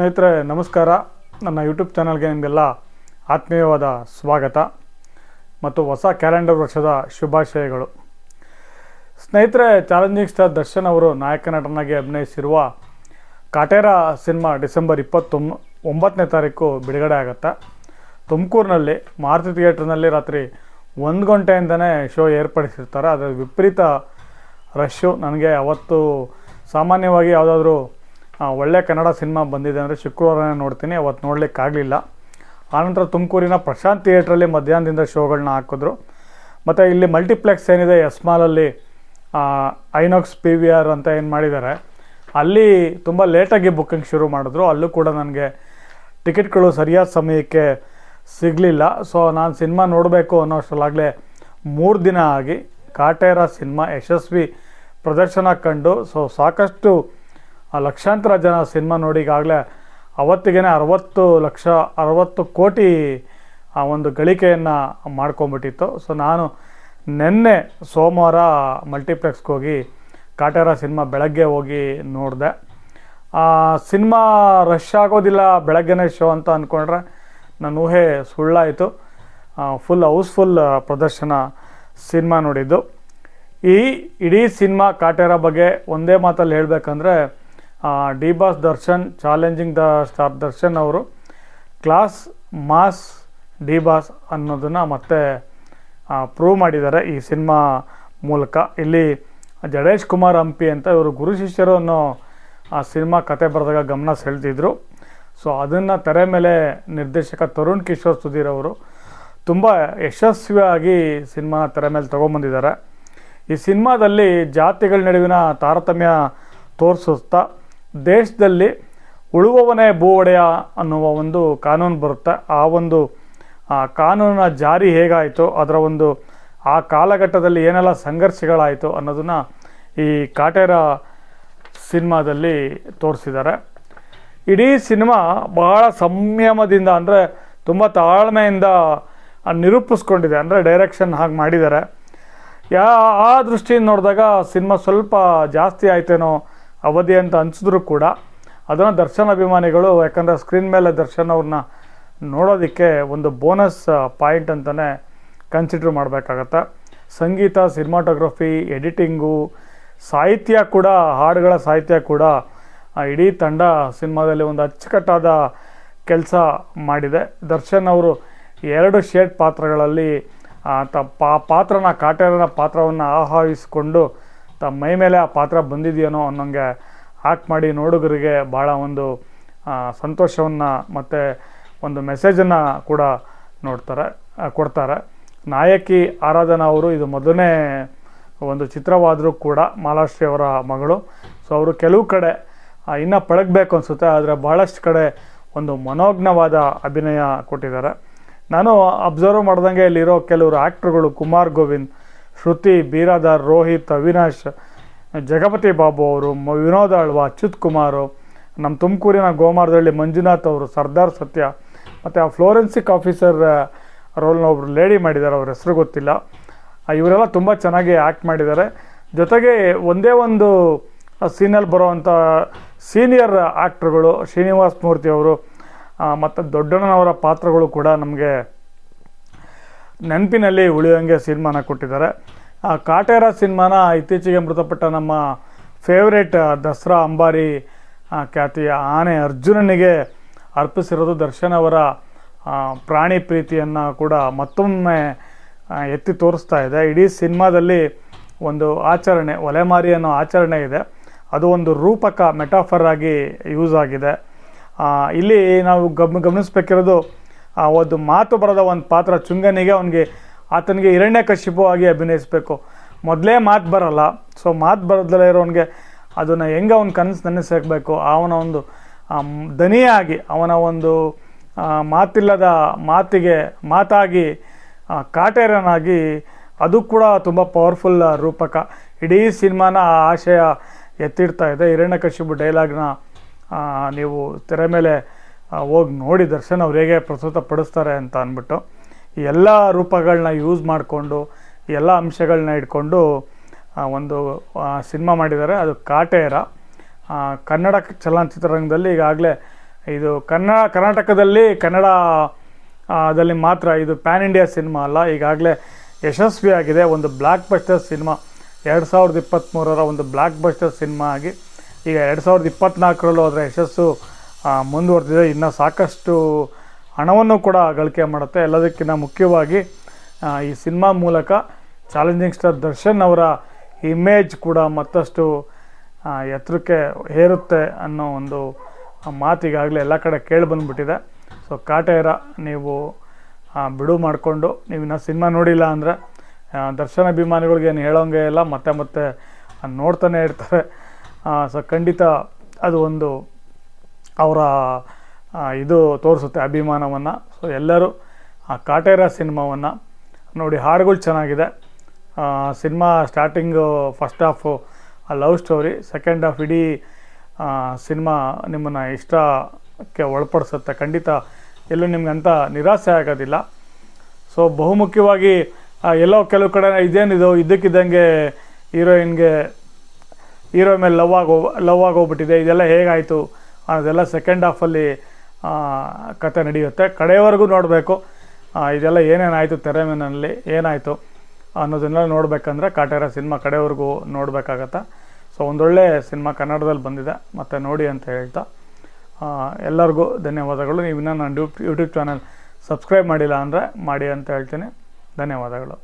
ಸ್ನೇಹಿತರೆ, ನಮಸ್ಕಾರ. ನನ್ನ ಯೂಟ್ಯೂಬ್ ಚಾನಲ್ಗೆ ನಿಮಗೆಲ್ಲ ಆತ್ಮೀಯವಾದ ಸ್ವಾಗತ ಮತ್ತು ಹೊಸ ಕ್ಯಾಲೆಂಡರ್ ವರ್ಷದ ಶುಭಾಶಯಗಳು. ಸ್ನೇಹಿತರೆ ಚಾಲೆಂಜಿಂಗ್ ಸ್ಟಾರ್ ದರ್ಶನ್ ಅವರು ನಾಯಕ ನಟನಾಗಿ ಅಭಿನಯಿಸಿರುವ ಕಾಟೇರ ಸಿನಿಮಾ ಡಿಸೆಂಬರ್ ಇಪ್ಪತ್ತೊಂಬ ಒಂಬತ್ತನೇ ತಾರೀಕು ಬಿಡುಗಡೆ ಆಗುತ್ತೆ. ತುಮಕೂರಿನಲ್ಲಿ, ಮಾರುತಿ ಥಿಯೇಟ್ರ್ನಲ್ಲಿ ರಾತ್ರಿ ಒಂದು ಗಂಟೆಯಿಂದನೇ ಶೋ ಏರ್ಪಡಿಸಿರ್ತಾರೆ. ಅದರ ವಿಪರೀತ ರಶ್ಶು ನನಗೆ ಅವತ್ತು ಸಾಮಾನ್ಯವಾಗಿ ಯಾವುದಾದ್ರೂ ಒಳ್ಳೆ ಕನ್ನಡ ಸಿನಿಮಾ ಬಂದಿದೆ ಅಂದರೆ ಶುಕ್ರವಾರನೇ ನೋಡ್ತೀನಿ, ಅವತ್ತು ನೋಡಲಿಕ್ಕಾಗಲಿಲ್ಲ ಆನಂತರ ತುಮಕೂರಿನ ಪ್ರಶಾಂತ್ ಥಿಯೇಟ್ರಲ್ಲಿ ಮಧ್ಯಾಹ್ನದಿಂದ ಶೋಗಳನ್ನ ಹಾಕಿದ್ರು. ಮತ್ತು ಇಲ್ಲಿ ಮಲ್ಟಿಪ್ಲೆಕ್ಸ್ ಏನಿದೆ ಎಸ್ ಮಾಲಲ್ಲಿ ಐನಾಕ್ಸ್ ಪಿ ವಿ ಆರ್ ಅಂತ ಏನು ಮಾಡಿದ್ದಾರೆ, ಅಲ್ಲಿ ತುಂಬ ಲೇಟಾಗಿ ಬುಕ್ಕಿಂಗ್ ಶುರು ಮಾಡಿದ್ರು. ಅಲ್ಲೂ ಕೂಡ ನನಗೆ ಟಿಕೆಟ್ಗಳು ಸರಿಯಾದ ಸಮಯಕ್ಕೆ ಸಿಗಲಿಲ್ಲ. ಸೊ, ನಾನು ಸಿನಿಮಾ ನೋಡಬೇಕು ಅನ್ನೋಷ್ಟರಲ್ಲಾಗಲೇ ಮೂರು ದಿನ ಆಗಿ ಕಾಟೇರ ಸಿನಿಮಾ ಯಶಸ್ವಿ ಪ್ರದರ್ಶನ ಕಂಡು. ಸೊ, ಸಾಕಷ್ಟು ಆ ಲಕ್ಷಾಂತರ ಜನ ಸಿನಿಮಾ ನೋಡಿ ಈಗಾಗಲೇ ಅವತ್ತಿಗೆ ಅರವತ್ತು ಲಕ್ಷ, ಅರವತ್ತು ಕೋಟಿ ಆ ಒಂದು ಗಳಿಕೆಯನ್ನು ಮಾಡ್ಕೊಂಬಿಟ್ಟಿತ್ತು. ಸೊ ನಾನು ನಿನ್ನೆ ಸೋಮವಾರ ಮಲ್ಟಿಪ್ಲೆಕ್ಸ್ಗೆ ಹೋಗಿ ಕಾಟೇರ ಸಿನಿಮಾ ಬೆಳಗ್ಗೆ ಹೋಗಿ ನೋಡಿದೆ. ಸಿನಿಮಾ ರಶ್ ಆಗೋದಿಲ್ಲ, ಬೆಳಗ್ಗೆನೇ ಶೋ ಅಂತ ಅಂದ್ಕೊಂಡ್ರೆ ನನ್ನ ಊಹೆ ಸುಳ್ಳಾಯಿತು. ಫುಲ್ ಹೌಸ್ಫುಲ್ ಪ್ರದರ್ಶನ ಸಿನಿಮಾ ನೋಡಿದ್ದು. ಈ ಇಡೀ ಸಿನಿಮಾ ಕಾಟೇರ ಬಗ್ಗೆ ಒಂದೇ ಮಾತಲ್ಲಿ ಹೇಳಬೇಕಂದ್ರೆ D boss Darshan challenging the star Darshan ಅವರು ಕ್ಲಾಸ್ ಮಾಸ್ ಡಿ ಬಾಸ್ ಅನ್ನೋದನ್ನು ಮತ್ತೆ ಪ್ರೂವ್ ಮಾಡಿದ್ದಾರೆ ಈ ಸಿನಿಮಾ ಮೂಲಕ. ಇಲ್ಲಿ ಜಡೇಶ್ ಕುಮಾರ್ ಹಂಪಿ ಅಂತ ಇವರು ಗುರು ಶಿಷ್ಯರು ಅನ್ನೋ, ಆ, ಸಿನಿಮಾ ಕತೆ ಬರೆದಾಗ ಗಮನ ಸೆಳೆದಿದ್ರು. ಸೊ ಅದನ್ನು ತೆರೆ ಮೇಲೆ ನಿರ್ದೇಶಕ ತರುಣ್ ಕಿಶೋರ್ ಸುಧೀರ್ ಅವರು ತುಂಬ ಯಶಸ್ವಿಯಾಗಿ ಸಿನಿಮಾನ ತೆರೆ ಮೇಲೆ ತೊಗೊಂಬಂದಿದ್ದಾರೆ. ಈ ಸಿನಿಮಾದಲ್ಲಿ ಜಾತಿಗಳ ನಡುವಿನ ತಾರತಮ್ಯ ತೋರಿಸುತ್ತಾ ದೇಶದಲ್ಲಿ ಉಳುವವನೇ ಭೂ ಒಡೆಯ ಅನ್ನುವ ಒಂದು ಕಾನೂನು ಬರುತ್ತೆ. ಆ ಒಂದು ಕಾನೂನಿನ ಜಾರಿ ಹೇಗಾಯಿತು, ಅದರ ಒಂದು, ಆ ಕಾಲಘಟ್ಟದಲ್ಲಿ ಏನೆಲ್ಲ ಸಂಘರ್ಷಗಳಾಯಿತು ಅನ್ನೋದನ್ನು ಈ ಕಾಟೇರ ಸಿನಿಮಾದಲ್ಲಿ ತೋರಿಸಿದ್ದಾರೆ. ಇಡೀ ಸಿನಿಮಾ ಬಹಳ ಸಂಯಮದಿಂದ ಅಂದರೆ ತುಂಬ ತಾಳ್ಮೆಯಿಂದ ನಿರೂಪಿಸ್ಕೊಂಡಿದೆ. ಅಂದರೆ ಡೈರೆಕ್ಷನ್ ಹಾಗೆ ಮಾಡಿದ್ದಾರೆ. ಯಾ, ಆ ದೃಷ್ಟಿಯಿಂದ ನೋಡಿದಾಗ ಸಿನಿಮಾ ಸ್ವಲ್ಪ ಜಾಸ್ತಿ ಆಯ್ತೇನೋ ಅವಧಿ ಅಂತ ಅನಿಸಿದ್ರು ಕೂಡ ಅದನ್ನು ದರ್ಶನ್ ಅಭಿಮಾನಿಗಳು ಯಾಕಂದರೆ ಸ್ಕ್ರೀನ್ ಮೇಲೆ ದರ್ಶನ್ ಅವ್ರನ್ನ ನೋಡೋದಕ್ಕೆ ಒಂದು ಬೋನಸ್ ಪಾಯಿಂಟ್ ಅಂತಲೇ ಕನ್ಸಿಡ್ರ್ ಮಾಡಬೇಕಾಗತ್ತೆ. ಸಂಗೀತ ಸಿನಿಮಾಟೋಗ್ರಫಿ ಎಡಿಟಿಂಗು ಸಾಹಿತ್ಯ ಕೂಡ, ಹಾಡುಗಳ ಸಾಹಿತ್ಯ ಕೂಡ ಇಡೀ ತಂಡ ಸಿನಿಮಾದಲ್ಲಿ ಒಂದು ಅಚ್ಚುಕಟ್ಟಾದ ಕೆಲಸ ಮಾಡಿದೆ. ದರ್ಶನ್ ಅವರು ಎರಡು ಶೇಡ್ ಪಾತ್ರಗಳಲ್ಲಿ ತ ಪಾತ್ರನ, ಕಾಟೇರನ ಪಾತ್ರವನ್ನು ಆಹ್ವಾನಿಸಿಕೊಂಡು ತಮ್ಮ ಮೈ ಮೇಲೆ ಆ ಪಾತ್ರ ಬಂದಿದೆಯೇನೋ ಅನ್ನೋಂಗೆ ಆಕ್ಟ್ ಮಾಡಿ ನೋಡುಗರಿಗೆ ಭಾಳ ಒಂದು ಸಂತೋಷವನ್ನು ಮತ್ತು ಒಂದು ಮೆಸೇಜನ್ನು ಕೂಡ ನೋಡ್ತಾರೆ ಕೊಡ್ತಾರೆ. ನಾಯಕಿ ಆರಾಧನಾ ಅವರು ಇದು ಮೊದಲನೇ ಒಂದು ಚಿತ್ರವಾದರೂ ಕೂಡ ಮಾಲಾಶ್ರೀ ಅವರ ಮಗಳು. ಸೊ ಅವರು ಕೆಲವು ಕಡೆ ಇನ್ನೂ ಪಳಗಬೇಕು ಅನಿಸುತ್ತೆ, ಆದರೆ ಭಾಳಷ್ಟು ಕಡೆ ಒಂದು ಮನೋಜ್ಞವಾದ ಅಭಿನಯ ಕೊಟ್ಟಿದ್ದಾರೆ. ನಾನು ಅಬ್ಸರ್ವ್ ಮಾಡ್ದಂಗೆ ಇಲ್ಲಿರೋ ಕೆಲವರು ಆ್ಯಕ್ಟ್ರುಗಳು ಕುಮಾರ್ ಗೋವಿಂದ್ ಶ್ರುತಿ, ಬೀರಾದಾರ್, ರೋಹಿತ್, ಅವಿನಾಶ್, ಜಗಪತಿ ಬಾಬು ಅವರು ವಿನೋದ್ ಅಳ್ವಾ, ಅಚ್ಯುತ್ ಕುಮಾರು ನಮ್ಮ ತುಮಕೂರಿನ ಗೋಮಾರದಳ್ಳಿ ಮಂಜುನಾಥ್ ಅವರು, ಸರ್ದಾರ್ ಸತ್ಯ, ಮತ್ತು ಆ ಫ್ಲೋರೆನ್ಸಿಕ್ ಆಫೀಸರ್ ರೋಲ್ನ ಒಬ್ಬರು ಲೇಡಿ ಮಾಡಿದ್ದಾರೆ ಅವ್ರ ಹೆಸರು ಗೊತ್ತಿಲ್ಲ. ಇವರೆಲ್ಲ ತುಂಬ ಚೆನ್ನಾಗಿ ಆ್ಯಕ್ಟ್ ಮಾಡಿದ್ದಾರೆ ಜೊತೆಗೆ ಒಂದೇ ಒಂದು ಸೀನಲ್ಲಿ ಬರೋವಂಥ ಸೀನಿಯರ್ ಆ್ಯಕ್ಟ್ರುಗಳು ಶ್ರೀನಿವಾಸ್ ಮೂರ್ತಿ ಅವರು ಮತ್ತು ದೊಡ್ಡಣ್ಣನವರ ಪಾತ್ರಗಳು ಕೂಡ ನಮಗೆ ನೆನಪಿನಲ್ಲಿ ಉಳಿಯೋಂಗೆ ಸಿನಿಮಾನ ಕೊಟ್ಟಿದ್ದಾರೆ. ಆ ಕಾಟೇರ ಸಿನಿಮಾನ ಇತ್ತೀಚೆಗೆ ಮೃತಪಟ್ಟ ನಮ್ಮ ಫೇವ್ರೇಟ್ ದಸರಾ ಅಂಬಾರಿ ಖ್ಯಾತಿಯ ಆನೆ ಅರ್ಜುನನಿಗೆ ಅರ್ಪಿಸಿರೋದು ದರ್ಶನ್ ಅವರ ಪ್ರಾಣಿ ಪ್ರೀತಿಯನ್ನು ಕೂಡ ಮತ್ತೊಮ್ಮೆ ಎತ್ತಿ ತೋರಿಸ್ತಾ ಇದೆ. ಇಡೀ ಸಿನಿಮಾದಲ್ಲಿ ಒಂದು ಆಚರಣೆ ಒಲೆಮಾರಿ ಅನ್ನೋ ಆಚರಣೆ ಇದೆ. ಅದು ಒಂದು ರೂಪಕ, ಮೆಟಾಫರ್ ಆಗಿ ಯೂಸ್ ಆಗಿದೆ. ಇಲ್ಲಿ ನಾವು ಗಮ್, ಗಮನಿಸ್ಬೇಕಿರೋದು ಒಂದು ಮಾತು ಬರದ ಒಂದು ಪಾತ್ರ ಚುಂಗನಿಗೆ ಅವನಿಗೆ ಆತನಿಗೆ ಹಿರಣ್ಯ ಕಶಿಪು ಆಗಿ ಅಭಿನಯಿಸಬೇಕು. ಮೊದಲೇ ಮಾತು ಬರಲ್ಲ. ಸೊ ಮಾತು ಬರೋದಲ್ಲೇ ಇರೋನಿಗೆ ಅದನ್ನು ಹೆಂಗೆ ಅವನ ಕನಸು ನೆನೆಸಬೇಕು, ಅವನ ಒಂದು ದನಿಯಾಗಿ, ಅವನ ಒಂದು ಮಾತಿಲ್ಲದ ಮಾತಿಗೆ, ಮಾತಾಗಿ ಕಾಟೇರನಾಗಿ ಅದು ಕೂಡ ತುಂಬ ಪವರ್ಫುಲ್ ರೂಪಕ. ಇಡೀ ಸಿನಿಮಾನ ಆ ಆಶಯ ಎತ್ತಿಡ್ತಾ ಇದೆ. ಹಿರಣ್ಯಕಶಿಪು ಡೈಲಾಗ್ನ ನೀವು ತೆರೆ ಮೇಲೆ ಹೋಗಿ ನೋಡಿ ದರ್ಶನ್ ಅವ್ರು ಹೇಗೆ ಪ್ರಸ್ತುತ ಪಡಿಸ್ತಾರೆ ಅಂತ ಅಂದ್ಬಿಟ್ಟು ಎಲ್ಲ ರೂಪಗಳನ್ನ ಯೂಸ್ ಮಾಡಿಕೊಂಡು ಎಲ್ಲ ಅಂಶಗಳನ್ನ ಇಟ್ಕೊಂಡು ಒಂದು ಸಿನಿಮಾ ಮಾಡಿದ್ದಾರೆ. ಅದು ಕಾಟೇರ. ಕನ್ನಡ ಚಲನಚಿತ್ರರಂಗದಲ್ಲಿ ಈಗಾಗಲೇ ಇದು ಕನ್ನಡ ಕರ್ನಾಟಕದಲ್ಲಿ ಕನ್ನಡ ಅದಲ್ಲಿ ದಲ್ಲಿ ಮಾತ್ರ ಇದು ಪ್ಯಾನ್ ಇಂಡಿಯಾ ಸಿನಿಮಾ ಅಲ್ಲ. ಈಗಾಗಲೇ ಯಶಸ್ವಿಯಾಗಿದೆ. ಒಂದು ಬ್ಲ್ಯಾಕ್ ಬಸ್ಟರ್ ಸಿನಿಮಾ ಎರಡು ಸಾವಿರದ ಇಪ್ಪತ್ತ್ಮೂರರ ಒಂದು ಬ್ಲ್ಯಾಕ್ ಬಸ್ಟರ್ ಸಿನಿಮಾ ಆಗಿ ಈಗ ಎರಡು ಸಾವಿರದ ಇಪ್ಪತ್ತ್ನಾಲ್ಕರಲ್ಲೂ ಅದರ ಯಶಸ್ಸು ಮುಂದುವರೆದಿದೆ. ಇನ್ನು ಸಾಕಷ್ಟು ಹಣವನ್ನು ಕೂಡ ಗಳಿಕೆ ಮಾಡುತ್ತೆ. ಎಲ್ಲದಕ್ಕಿಂತ ಮುಖ್ಯವಾಗಿ ಈ ಸಿನಿಮಾ ಮೂಲಕ ಚಾಲೆಂಜಿಂಗ್ ಸ್ಟಾರ್ ದರ್ಶನ್ ಅವರ ಇಮೇಜ್ ಕೂಡ ಮತ್ತಷ್ಟು ಎತ್ತರಕ್ಕೆ ಹೇರುತ್ತೆ ಅನ್ನೋ ಒಂದು ಮಾತು ಈಗಾಗಲೇ ಎಲ್ಲ ಕಡೆ ಕೇಳಿ ಬಂದುಬಿಟ್ಟಿದೆ. ಸೊ ಕಾಟೇರ, ನೀವು ಬಿಡು ಮಾಡಿಕೊಂಡು, ನೀವು ಇನ್ನೂ ಸಿನಿಮಾ ನೋಡಿಲ್ಲ ಅಂದರೆ ದರ್ಶನ ಅಭಿಮಾನಿಗಳಿಗೆ ಏನು ಹೇಳೋಂಗೆ ಇಲ್ಲ. ಮತ್ತೆ ಮತ್ತೆ ನೋಡ್ತಾನೆ ಇರ್ತಾರೆ. ಸೊ ಖಂಡಿತ ಅದು ಒಂದು ಅವರ ಇದು ತೋರಿಸುತ್ತೆ ಅಭಿಮಾನವನ್ನು. ಸೊ ಎಲ್ಲರೂ ಆ ಕಾಟೇರ ಸಿನಿಮಾವನ್ನು ನೋಡಿ, ಹಾಡುಗಳು ಚೆನ್ನಾಗಿದೆ. Cinema starting first half love story second half ಇಡೀ ಸಿನಿಮಾ ನಿಮ್ಮನ್ನು ಇಷ್ಟಕ್ಕೆ ಒಳಪಡಿಸುತ್ತೆ. ಖಂಡಿತ ಎಲ್ಲೂ ನಿಮ್ಗೆ ಅಂತ ನಿರಾಸೆ ಆಗೋದಿಲ್ಲ. ಸೊ ಬಹುಮುಖ್ಯವಾಗಿ ಎಲ್ಲೋ ಕೆಲವು ಕಡೆ ಇದೇನಿದು ಇದ್ದಕ್ಕಿದ್ದಂಗೆ ಹೀರೋಯಿನ್ಗೆ ಹೀರೋ ಮೇಲೆ ಲವ್ ಆಗೋ ಲವ್ ಆಗೋಗ್ಬಿಟ್ಟಿದೆ ಇದೆಲ್ಲ ಹೇಗಾಯಿತು? ಅನ್ನೋದೆಲ್ಲ ಸೆಕೆಂಡ್ ಹಾಫಲ್ಲಿ ಕತೆ ನಡೆಯುತ್ತೆ. ಕಡೆಯವರೆಗೂ ನೋಡಬೇಕು. ಇದೆಲ್ಲ ಏನೇನಾಯಿತು ತೆರೆ ಮೇನಲ್ಲಿ ಏನಾಯಿತು ಅನ್ನೋದನ್ನೆಲ್ಲ ನೋಡಬೇಕಂದ್ರೆ ಕಾಟೇರ ಸಿನಿಮಾ ಕಡೆಯವರೆಗೂ ನೋಡಬೇಕಾಗತ್ತೆ. ಸೊ ಒಂದೊಳ್ಳೆ ಸಿನಿಮಾ ಕನ್ನಡದಲ್ಲಿ ಬಂದಿದೆ. ಮತ್ತು ನೋಡಿ ಅಂತ ಹೇಳ್ತಾ ಎಲ್ಲರಿಗೂ ಧನ್ಯವಾದಗಳು. ನೀವು ಇನ್ನೂ ನನ್ನ ಯೂಟ್ಯೂಬ್ ಚಾನಲ್ ಸಬ್ಸ್ಕ್ರೈಬ್ ಮಾಡಿಲ್ಲ ಅಂದರೆ ಮಾಡಿ ಅಂತ ಹೇಳ್ತೀನಿ. ಧನ್ಯವಾದಗಳು.